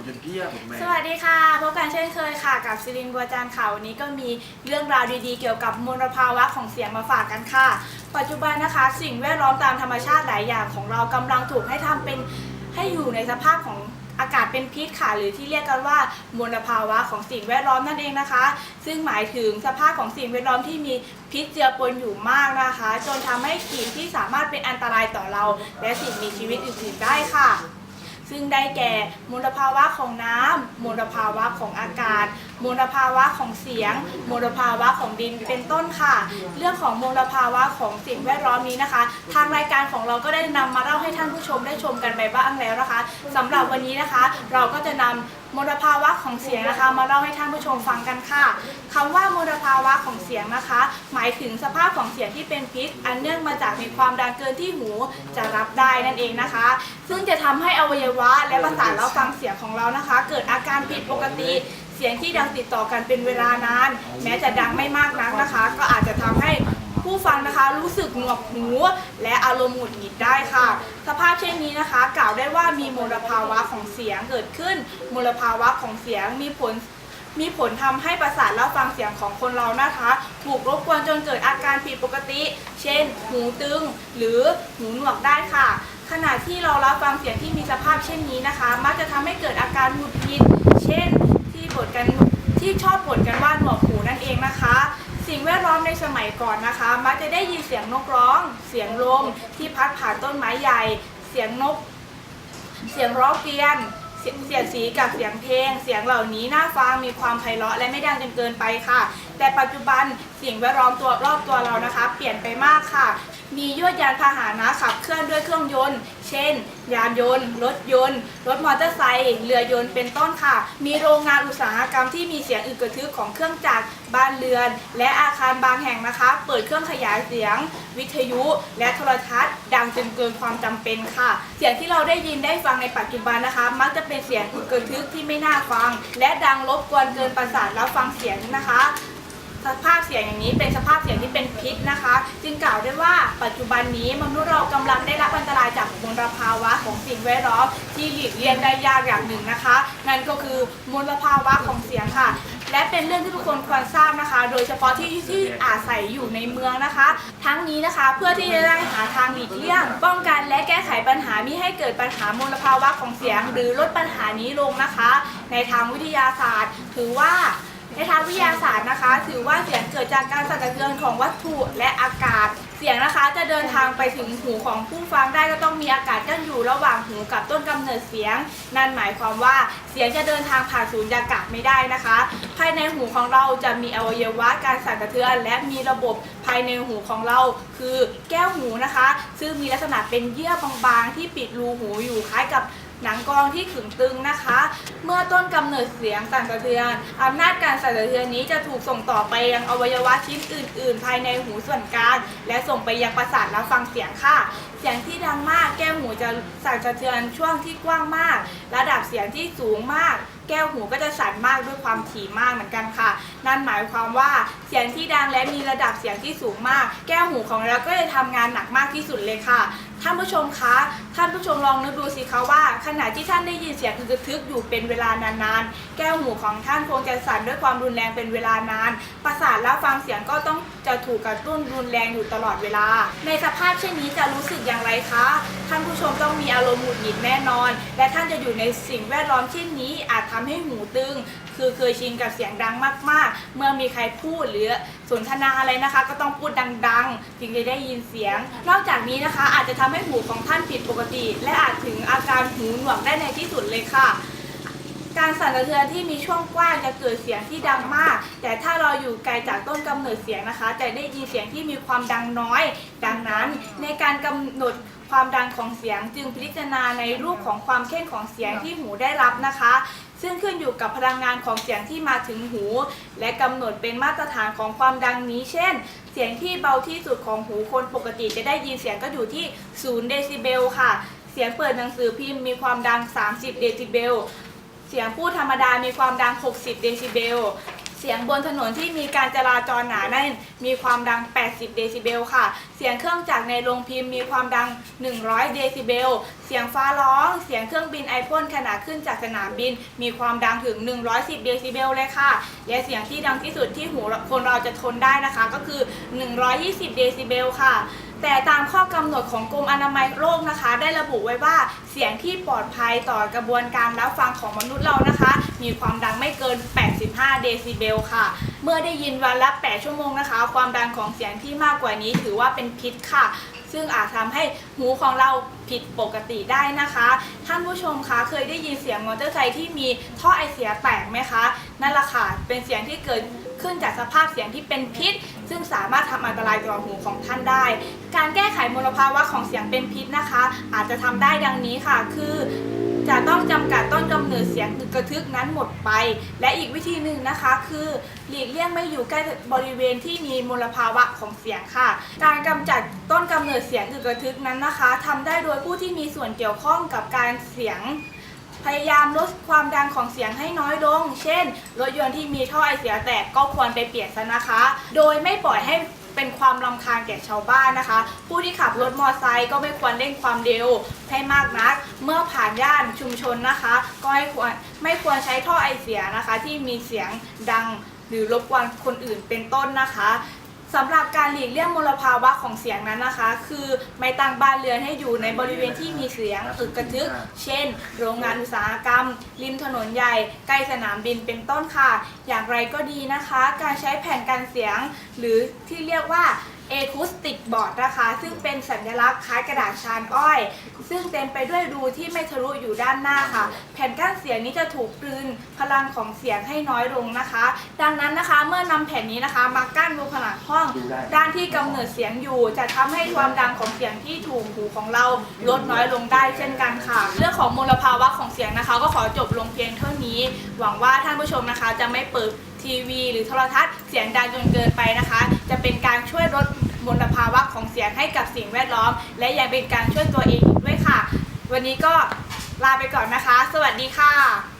กูจนเพี้ยผมแม่สวัสดีค่ะพบกันเช่นเคยค่ะ กับซิลินบัวจานข่าววันนี้ก็มีเรื่องราวดีๆ เกี่ยวกับมลภาวะของเสียงมาฝากกันค่ะ ปัจจุบันนะคะ สิ่งแวดล้อมตามธรรมชาติหลายอย่างของเรากำลังถูกให้ทำเป็นให้อยู่ในสภาพของอากาศเป็นพิษค่ะ หรือที่เรียกกันว่ามลภาวะของสิ่งแวดล้อมนั่นเองนะคะ ซึ่งหมายถึงสภาพของสิ่งแวดล้อมที่มีพิษเจือปนอยู่มากนะคะ จนทำให้กลิ่นที่สามารถเป็นอันตรายต่อเรา และสิ่งมีชีวิตอื่นๆได้ค่ะ ซึ่งได้แก่มลภาวะของน้ำมลภาวะของอากาศมลภาวะของเสียงมลภาวะของดินเป็นต้นค่ะ เรื่องของมลภาวะของสิ่งแวดล้อมนี้นะคะ ทางรายการของเราก็ได้นำมาเล่าให้ท่านผู้ชมได้ชมกันไปบ้างแล้วนะคะสำหรับวันนี้นะคะ เราก็จะนำมลภาวะของเสียงนะคะ มาเล่าให้ท่านผู้ชมฟังกันค่ะคำว่ามลภาวะของเสียงนะคะ หมายถึงสภาพของเสียงที่เป็นพิษอันเนื่อง มาจากมีความดังเกินที่หูจะรับได้นั่นเองนะคะ ซึ่งจะทำให้อวัยวะและประสาทรับฟังเสียงของเรานะคะ เกิดอาการผิดปกติเสียงที่ดังติดต่อกันเป็นเวลานาน แม้จะดังไม่มากนักนะคะ ก็อาจจะทำให้ผู้ฟังนะคะรู้สึกหนวกหู และอารมณ์หงุดหงิดได้ค่ะ สภาพเช่นนี้นะคะ กล่าวได้ว่ามีมลภาวะของเสียงเกิดขึ้นมลภาวะของเสียงมีผล มีผลทำให้ประสาทรับฟังเสียงของคนเรานะคะ ถูกรบกวนจนเกิดอาการผิดปกติ เช่น หูตึง หรือหูหนวกได้ค่ะ ขณะที่เรารับฟังเสียงที่มีสภาพเช่นนี้นะคะ มักจะทำให้เกิดอาการหงุดหงิด เช่น ที่บ่นกันที่ชอบบ่นกันว่าหนวกหูนั่นเองนะคะ สิ่งแวดล้อมในสมัยก่อนนะคะ มักจะได้ยินเสียงนกร้อง เสียงลมที่พัดผ่านต้นไม้ใหญ่ เสียงนก เสียงร้องเกวียน เสียงเสียงสีกับเสียงเพลง เสียงเหล่านี้น่าฟังมีความไพเราะและไม่ดังจนเกินไปค่ะ แต่ปัจจุบันสิ่งแวดล้อมตัวรอบตัวเรานะคะ เปลี่ยนไปมากค่ะ มียวดยานพาหนะขับเคลื่อนด้วยเครื่องยนต์ เช่น ยานยนต์ รถยนต์ รถมอเตอร์ไซค์เรือยนต์เป็นต้นค่ะ มีโรงงานอุตสาหกรรมที่มีเสียงอึกกระทึกของเครื่องจักรบ้านเรือน และอาคารบางแห่งนะคะ เปิดเครื่องขยายเสียง วิทยุ และโทรทัศน์ ดังจนเกินความจำเป็นค่ะ เสียงที่เราได้ยินได้ฟังในปัจจุบันนะคะ มักจะเป็นเสียงอึกกระทึกที่ไม่น่าฟัง และดังรบกวนเกินประสาทรับฟังเสียงนะคะ สภาพเสียงอย่างนี้เป็นสภาพเสียงที่เป็นพิษนะคะ จึงกล่าวได้ว่าปัจจุบันนี้มนุษย์เรากำลังได้รับอันตรายจากมลภาวะของสิ่งแวดล้อมที่หลีกเลี่ยงได้ยากอย่างหนึ่งนะคะ นั่นก็คือมลภาวะของเสียงค่ะ และเป็นเรื่องที่ทุกคนควรทราบนะคะ โดยเฉพาะที่ที่อาศัยอยู่ในเมืองนะคะ ทั้งนี้นะคะเพื่อที่จะได้หาทางหลีกเลี่ยง ป้องกันและแก้ไขปัญหามิให้เกิดปัญหามลภาวะของเสียง หรือลดปัญหานี้ลงนะคะ ในทางวิทยาศาสตร์ ถือว่า ในทางวิทยาศาสตร์นะคะ ถือว่าเสียงเกิดจากการสั่นสะเทือนของวัตถุและอากาศ เสียงนะคะจะเดินทางไปถึงหูของผู้ฟังได้ก็ต้องมีอากาศกั้นอยู่ระหว่างหูกับต้นกำเนิดเสียง นั่นหมายความว่าเสียงจะเดินทางผ่านสูญญากาศไม่ได้นะคะ ภายในหูของเราจะมีอวัยวะการสั่นสะเทือน และมีระบบภายในหูของเรา คือแก้วหูนะคะ ซึ่งมีลักษณะเป็นเยื่อบางๆ ที่ปิดรูหูอยู่คล้ายกับ หนังกองที่ขึงตึงนะคะ เมื่อต้นกำเนิดเสียงสั่นสะเทือนอำนาจการสั่นสะเทือนนี้จะถูกส่งต่อไปยังอวัยวะชิ้นอื่น ๆ ภายในหูส่วนกลางและส่งไปยังประสาทรับฟังเสียงค่ะ เสียงที่ดังมากแก้วหูจะสั่นสะเทือนช่วงที่กว้างมาก ระดับเสียงที่สูงมาก แก้วหูก็จะสั่นมากด้วยความถี่มากเหมือนกันค่ะ นั่นหมายความว่าเสียงที่ดังและมีระดับเสียงที่สูงมาก แก้วหูของเราก็จะทำงานหนักมากที่สุดเลยค่ะ ท่านผู้ชมคะ ท่านผู้ชมลองนึกดูสิคะว่า ขณะที่ท่านได้ยินเสียงกระทึกอยู่เป็นเวลานานๆ แก้วหูของท่านคงจะสั่นด้วยความรุนแรงเป็นเวลานาน ประสาทรับฟังเสียงก็ต้องจะถูกกระตุ้นรุนแรงอยู่ตลอดเวลา ในสภาพเช่นนี้จะรู้สึกอย่างไรคะ ท่านผู้ชมต้องมีอารมณ์หงุดหงิดแน่นอน และท่านจะอยู่ในสิ่งแวดล้อมเช่นนี้ อาจทำให้หูตึง คือเคยชินกับเสียงดังมาก ๆ เมื่อมีใครพูดหรือสนทนาอะไรนะคะ ก็ต้องพูดดังๆ จึงจะได้ยินเสียง นอกจากนี้นะคะ อาจจะทำให้หูของท่านผิดปกติ และอาจถึงอาการหูหนวกได้ในที่สุดเลยค่ะ การสั่นสะเทือนที่มีช่วงกว้างจะเกิดเสียงที่ดังมาก แต่ถ้าเราอยู่ไกลจากต้นกำเนิดเสียงนะคะ จะได้ยินเสียงที่มีความดังน้อย ดังนั้น ในการกำหนดความดังของเสียงจึงพิจารณาในรูปของความเข้มของเสียงที่หูได้รับนะคะ ซึ่งขึ้นอยู่กับพลังงานของเสียงที่มาถึงหู และกำหนดเป็นมาตรฐานของความดังนี้ เช่น เสียงที่เบาที่สุดของหูคนปกติจะได้ยินเสียงก็อยู่ที่0เดซิเบลค่ะ เสียงเปิดหนังสือพิมพ์มีความดัง 30 เดซิเบล เสียงพูดธรรมดามีความดัง 60 เดซิเบล เสียงบนถนนที่มีการจราจรหนาแน่น มีความดัง 80 เดซิเบลค่ะ เสียงเครื่องจักรในโรงพิมพ์มีความดัง 100 เดซิเบล เสียงฟ้าร้อง เสียงเครื่องบินไอพ่นขณะขึ้นจากสนามบิน มีความดังถึง 110 เดซิเบลเลยค่ะ และเสียงที่ดังที่สุดที่หูคนเราจะทนได้นะคะ ก็คือ 120 เดซิเบลค่ะ แต่ตามข้อกำหนดของกรมอนามัยโลกนะคะ ได้ระบุไว้ว่าเสียงที่ปลอดภัยต่อกระบวนการรับฟังของมนุษย์เรานะคะ มีความดังไม่เกิน 85 เดซิเบลค่ะ เมื่อได้ยินวันละ 8 ชั่วโมงนะคะ ความดังของเสียงที่มากกว่านี้ถือว่าเป็นพิษค่ะ ซึ่งอาจทำให้หูของเราผิดปกติได้นะคะ ท่านผู้ชมคะเคยได้ยินเสียงมอเตอร์ไซค์ที่มีท่อไอเสียแตกไหมคะนั่นแหละค่ะเป็นเสียงที่เกิดขึ้นจากสภาพเสียงที่เป็นพิษ ซึ่งสามารถทำอันตรายต่อหูของท่านได้ การแก้ไขมลภาวะของเสียงเป็นพิษนะคะ อาจจะทำได้ดังนี้ค่ะ คือจะต้องจำกัดต้นกำเนิดเสียงกระทึกนั้นหมดไป และอีกวิธีหนึ่งนะคะ คือหลีกเลี่ยงไม่อยู่ใกล้บริเวณที่มีมลภาวะของเสียงค่ะ การกำจัดต้นกำเนิดเสียงอึกระทึกนั้นนะคะทำได้โดยผู้ที่มีส่วนเกี่ยวข้องกับการเสียง พยายามลดความดังของเสียงให้น้อยลง เช่น รถยนต์ที่มีท่อไอเสียแตกก็ควรไปเปลี่ยนซะนะคะ โดยไม่ปล่อยให้เป็นความรำคาญแก่ชาวบ้านนะคะ ผู้ที่ขับรถมอเตอร์ไซค์ก็ไม่ควรเร่งความเร็วให้มากนัก เมื่อผ่านย่านชุมชนนะคะ ก็ให้ควรไม่ควรใช้ท่อไอเสียนะคะ ที่มีเสียงดังหรือรบกวนคนอื่นเป็นต้นนะคะ สำหรับการหลีกเลี่ยงมลภาวะของเสียงนั้นนะคะ คือไม่ตั้งบ้านเรือนให้อยู่ในบริเวณที่มีเสียงอึกกระทึก เช่น โรงงานอุตสาหกรรม ริมถนนใหญ่ใกล้สนามบินเป็นต้นค่ะ อย่างไรก็ดีนะคะ การใช้แผ่นกันเสียง หรือที่เรียกว่า Acoustic Board นะคะ ซึ่งเป็นสัญลักษณ์คล้ายกระดาษชานอ้อย ซึ่งเต็มไปด้วยรูที่ไม่ทะลุอยู่ด้านหน้าค่ะ แผ่นกั้นเสียงนี้จะถูกกลืนพลังของเสียงให้น้อยลงนะคะ ดังนั้นนะคะเมื่อนำแผ่นนี้นะคะ มากั้นบนผนังห้อง ด้านที่กำเนิดเสียงอยู่ จะทำให้ความดังของเสียงที่ถูกหูของเราลดน้อยลงได้เช่นกันค่ะ เรื่องของมลภาวะของเสียงนะคะ ก็ขอจบลงเพียงเท่านี้ หวังว่าท่านผู้ชมนะคะจะไม่เปิดทีวี หรือโทรทัศน์เสียงดังจนเกินไปนะคะ เป็นการช่วยลดมลภาวะของเสียงให้กับสิ่งแวดล้อม และยังเป็นการช่วยตัวเองอีกด้วยค่ะ วันนี้ก็ลาไปก่อนนะคะ สวัสดีค่ะ